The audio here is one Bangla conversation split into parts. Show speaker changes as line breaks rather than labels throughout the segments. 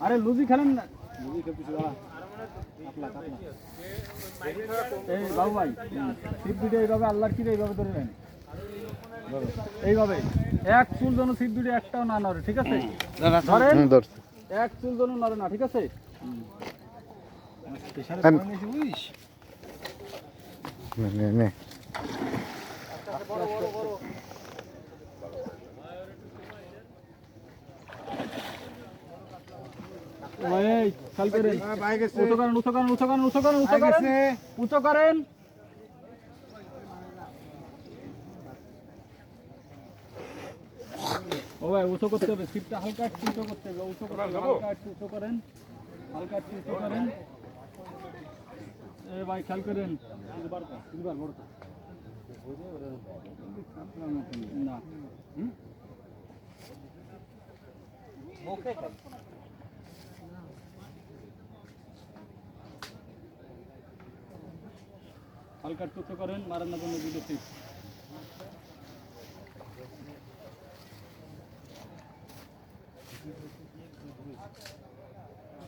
আরে লুজি খেলেন না? এই বাবু ভাই সিট দুটো এইভাবে আল্লাহর কি এইভাবে ধরে নেন? এইভাবে। এক চুল যেন সিট দুটো একটাও না নড়ে ঠিক আছে? ধরেন এক চুল যেন নড়ে না ঠিক আছে?
আমি- নে, নে,
উঁচু ভাই করতে হবে সিটটা হালকা একটু উঁচু উঁচু করেন হালকা একটু করেন হালকা একটু করেন এ ভাই খেয়াল করেন? হালকা একটু করেন মারার না জন্য দুটো সিট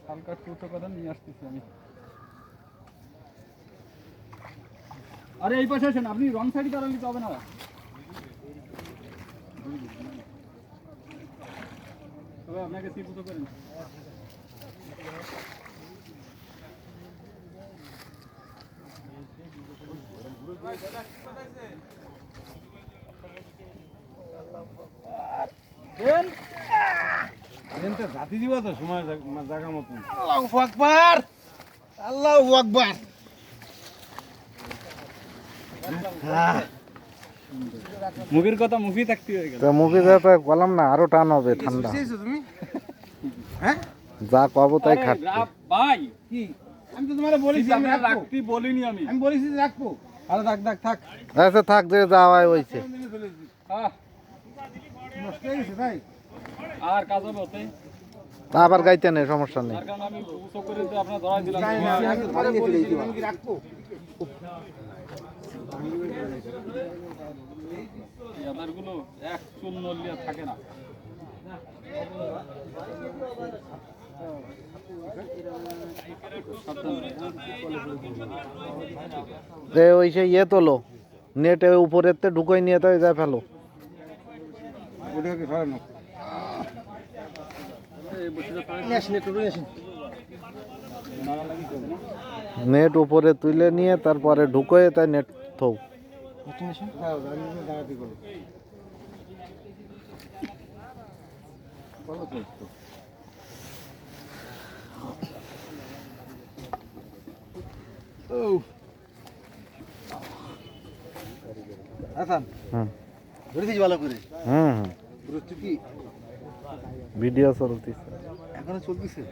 হালকা একটু করেন নিয়ে আসতেছি আমি। আরে এই পাশে আসেন আপনি রং সাইডে দাঁড়ালে হবে না। তবে আপনাকে সিট উঁচু করেন দেন
জাতি দিবা তো সময় জায়গা মতন।
আল্লাহু আকবার! আল্লাহু আকবার!
মুখের কথা মুখেই থাকতে হয়ে গেল।
তো মুখে যা তো বললাম না আরও টান হবে ঠান্ডা।
তুমি? হ্যাঁ?
যা কব তাই খাটবে
ভাই।
কি? আমি তো তোমার বলেছি আমি
রাখতে বলিনি আমি।
আমি বলেছি রাখব।
আরে থাক থাক থাক।
আচ্ছা থাক যে যা হয় হয়েছে
আহ,
নষ্ট হয়ে গেছে তাই?
আর কাজ হবে ওতে।
আবার গাইতে নেই সমস্যা নেই।
আমি উঁচু করে দিয়ে আপনার ধরাই দিলাম
জানি না, আমি তো তোমারে বলেছি, আমি কি
রাখবগুলো এক চুল নলিয়া থাকে না
ওই সে ইয়ে তোলো নেটে উপরের তে ঢুকোই নিয়ে তো যা ফেলো।
ওটাকে
আসেন।
নেট উপরে তুলে নিয়ে তারপরে ঢুকোয় তাই নেট থৌ।
ভালো করে?
হুম হুম।
কি?
ভিডিও চলতেছে।
এখনও চলতেছে?